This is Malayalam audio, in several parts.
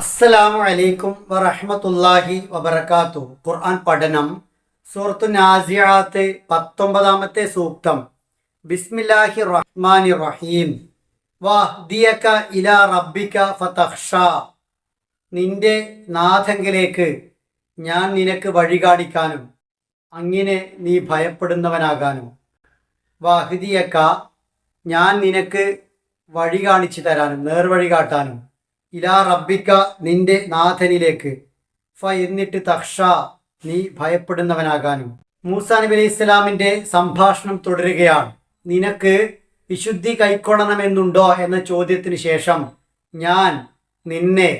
അസ്സലാമു അലൈക്കും വറഹ്മത്തുള്ളാഹി വബറകാത്തു ഖുർആൻ പഠനം സൂറത്തു നാസിയാത്ത് പത്തൊമ്പതാമത്തെ സൂക്തം. ബിസ്മില്ലാഹി റഹ്മാനി റഹീം. വഹ്ദിയക ഇലാ റബ്ബിക ഫതഖ്ഷ. നിന്റെ നാഥങ്കിലേക്ക് ഞാൻ നിനക്ക് വഴി കാണിക്കാനും അങ്ങനെ നീ ഭയപ്പെടുന്നവനാകാനും. വഹ്ദിയക ഞാൻ നിനക്ക് വഴി കാണിച്ചു തരാനും നേർവഴി കാട്ടാനും. ഇലാ റബ്ബിക്ക നിന്റെ നാഥനിലേക്ക്. ഫ എന്നിട്ട് തക്ഷ നീ ഭയപ്പെടുന്നവനാകാനും. മൂസാ നബി അലൈഹി ഇസ്ലാമിന്റെ സംഭാഷണം തുടരുകയാണ്. നിനക്ക് വിശുദ്ധി കൈക്കൊള്ളണമെന്നുണ്ടോ എന്ന ചോദ്യത്തിന് ശേഷം ഞാൻ നിന്നെ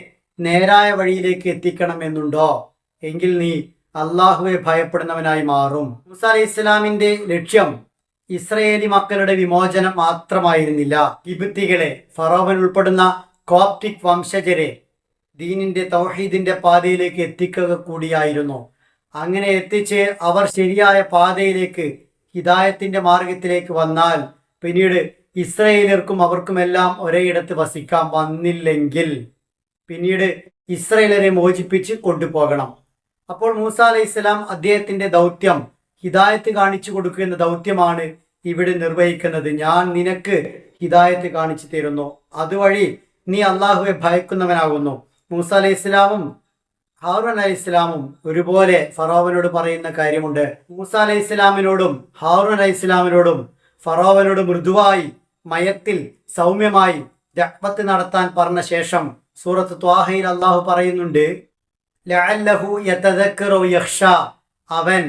നേരായ വഴിയിലേക്ക് എത്തിക്കണമെന്നുണ്ടോ? എങ്കിൽ നീ അള്ളാഹുവെ ഭയപ്പെടുന്നവനായി മാറും. മൂസ അലൈഹി ഇസ്ലാമിന്റെ ലക്ഷ്യം ഇസ്രയേലി മക്കളുടെ വിമോചനം മാത്രമായിരുന്നില്ല. ഇബിത്തികളെ ഫറോവൻ ഉൾപ്പെടുന്ന കോപ്റ്റിക് വംശജരെ ദീനിന്റെ തൗഹീദിന്റെ പാതയിലേക്ക് എത്തിക്കുക കൂടിയായിരുന്നു. അങ്ങനെ എത്തിച്ച് അവർ ശരിയായ പാതയിലേക്ക് ഹിദായത്തിന്റെ മാർഗത്തിലേക്ക് വന്നാൽ പിന്നീട് ഇസ്രയേലർക്കും അവർക്കുമെല്ലാം ഒരേയിടത്ത് വസിക്കാൻ വന്നില്ലെങ്കിൽ പിന്നീട് ഇസ്രയേലരെ മോചിപ്പിച്ച് കൊണ്ടുപോകണം. അപ്പോൾ മൂസ അലൈഹി സ്വലാം അദ്ദേഹത്തിന്റെ ദൗത്യം ഹിദായത്ത് കാണിച്ചു കൊടുക്കുന്ന ദൗത്യമാണ് ഇവിടെ നിർവഹിക്കുന്നത്. ഞാൻ നിനക്ക് ഹിദായത്ത് കാണിച്ചു തരുന്നു. അതുവഴി നീ അള്ളാഹുവെ ഭയക്കുന്നവനാകുന്നു. മൂസ അലൈഹി ഇസ്ലാമും ഹാറൂൻ അലൈഹി ഇസ്ലാമും ഒരുപോലെ ഫറോവനോട് പറയുന്ന കാര്യമുണ്ട്. മൂസ അലൈഹി ഇസ്ലാമിനോടും ഹാറൂൻ അലൈഹി ഇസ്ലാമിനോടും ഫറോവനോട് മൃദുവായി മയത്തിൽ സൗമ്യമായി ദഅ്വത്ത് നടത്താൻ പറഞ്ഞ ശേഷം സൂറത്ത് ത്വാഹയിൽ അള്ളാഹു പറയുന്നുണ്ട് അവൻ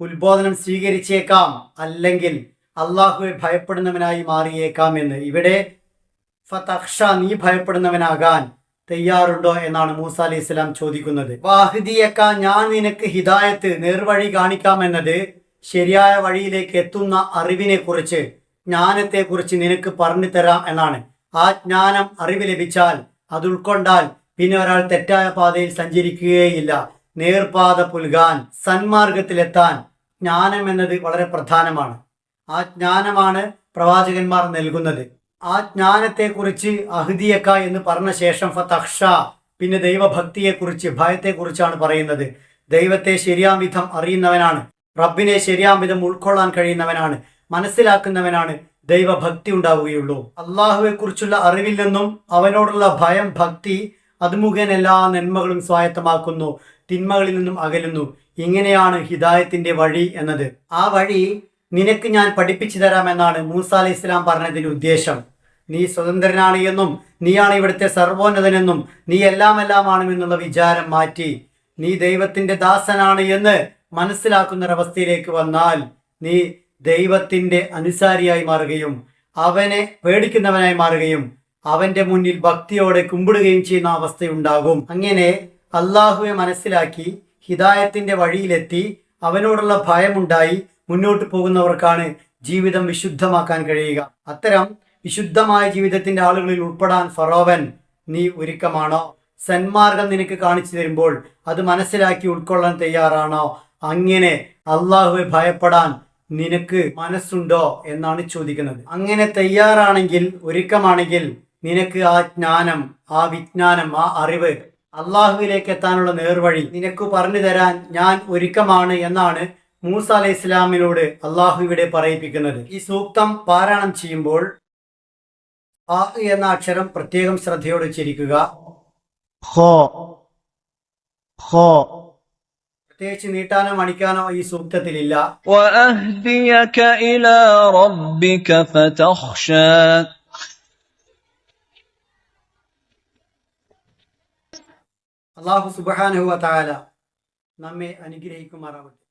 ഉത്ബോധനം സ്വീകരിച്ചേക്കാം അല്ലെങ്കിൽ അള്ളാഹുവെ ഭയപ്പെടുന്നവനായി മാറിയേക്കാം എന്ന്. ഇവിടെ ഫതഖ്ഷ നീ ഭയപ്പെടുന്നവനാകാൻ തയ്യാറുണ്ടോ എന്നാണ് മൂസ അലി ഇസ്ലാം ചോദിക്കുന്നത്. വാഹിദിയക്ക ഞാൻ നിനക്ക് ഹിദായത്ത് നേർവഴി കാണിക്കാമെന്നത് ശരിയായ വഴിയിലേക്ക് എത്തുന്ന അറിവിനെ കുറിച്ച് ജ്ഞാനത്തെ കുറിച്ച് നിനക്ക് പറഞ്ഞു തരാം എന്നാണ്. ആ ജ്ഞാനം അറിവ് ലഭിച്ചാൽ അത് ഉൾക്കൊണ്ടാൽ പിന്നെ ഒരാൾ തെറ്റായ പാതയിൽ സഞ്ചരിക്കുകയില്ല. നേർപാത പുൽകാൻ സന്മാർഗത്തിലെത്താൻ ജ്ഞാനം എന്നത് വളരെ പ്രധാനമാണ്. ആ ജ്ഞാനമാണ് പ്രവാചകന്മാർ നൽകുന്നത്. ആ ജ്ഞാനത്തെക്കുറിച്ച് അഹ്ദിയക്ക എന്ന് പറഞ്ഞ ശേഷം ഫതഹ്ഷ പിന്നെ ദൈവഭക്തിയെക്കുറിച്ച് ഭയത്തെക്കുറിച്ചാണ് പറയുന്നത്. ദൈവത്തെ ശരിയാം വിധം അറിയുന്നവനാണ്. റബ്ബിനെ ശരിയാം വിധം ഉൾക്കൊള്ളാൻ കഴിയുന്നവനാണ്. മനസ്സിലാക്കുന്നവനാണ് ദൈവഭക്തി ഉണ്ടാവുകയുള്ളൂ. അള്ളാഹുവെ കുറിച്ചുള്ള അറിവിൽ നിന്നും അവനോടുള്ള ഭയം ഭക്തി അത് മുഖേന എല്ലാ നന്മകളും സ്വായത്തമാക്കുന്നു തിന്മകളിൽ നിന്നും അകലുന്നു. ഇങ്ങനെയാണ് ഹിദായത്തിന്റെ വഴി എന്നത്. ആ വഴി നിനക്ക് ഞാൻ പഠിപ്പിച്ചു തരാമെന്നാണ് മൂസ അലൈഹി ഇസ്ലാം പറഞ്ഞതിന്റെ ഉദ്ദേശം. നീ സ്വതന്ത്രനാണ് എന്നും നീയാണ് ഇവിടുത്തെ സർവോന്നതനെന്നും നീ എല്ലാം എല്ലാമാണ് എന്നുള്ള വിചാരം മാറ്റി നീ ദൈവത്തിന്റെ ദാസനാണ് എന്ന് മനസ്സിലാക്കുന്നൊരവസ്ഥയിലേക്ക് വന്നാൽ നീ ദൈവത്തിന്റെ അനുസാരിയായി മാറുകയും അവനെ പേടിക്കുന്നവനായി മാറുകയും അവന്റെ മുന്നിൽ ഭക്തിയോടെ കുമ്പിടുകയും ചെയ്യുന്ന അവസ്ഥയുണ്ടാകും. അങ്ങനെ അള്ളാഹുവെ മനസ്സിലാക്കി ഹിദായത്തിന്റെ വഴിയിലെത്തി അവനോടുള്ള ഭയമുണ്ടായി മുന്നോട്ട് പോകുന്നവർക്കാണ് ജീവിതം വിശുദ്ധമാക്കാൻ കഴിയുക. അത്തരം വിശുദ്ധമായ ജീവിതത്തിന്റെ ആളുകളിൽ ഉൾപ്പെടാൻ ഫറോവൻ നീ ഒരുക്കമാണോ? സന്മാർഗം നിനക്ക് കാണിച്ചു തരുമ്പോൾ അത് മനസ്സിലാക്കി ഉൾക്കൊള്ളാൻ തയ്യാറാണോ? അങ്ങനെ അള്ളാഹുവെ ഭയപ്പെടാൻ നിനക്ക് മനസ്സുണ്ടോ? എന്നാണ് ചോദിക്കുന്നത്. അങ്ങനെ തയ്യാറാണെങ്കിൽ ഒരുക്കമാണെങ്കിൽ നിനക്ക് ആ ജ്ഞാനം ആ വിജ്ഞാനം ആ അറിവ് അള്ളാഹുവിലേക്ക് എത്താനുള്ള നേർവഴി നിനക്ക് പറഞ്ഞു തരാൻ ഞാൻ ഒരുക്കമാണ് എന്നാണ് മൂസ അലൈഹി ഇസ്ലാമിനോട് അള്ളാഹു ഇവിടെ പറയിപ്പിക്കുന്നത്. ഈ സൂക്തം പാരായണം ചെയ്യുമ്പോൾ എന്ന അക്ഷരം പ്രത്യേകം ശ്രദ്ധയോടെ ഉച്ചരിക്കുക പ്രത്യേകിച്ച് നീട്ടാനോ മണിക്കാനോ ഈ സൂക്തത്തിലില്ല. അള്ളാഹു സുബാനുഹുവ താല നമ്മെ അനുഗ്രഹിക്കുമാറാവട്ടെ.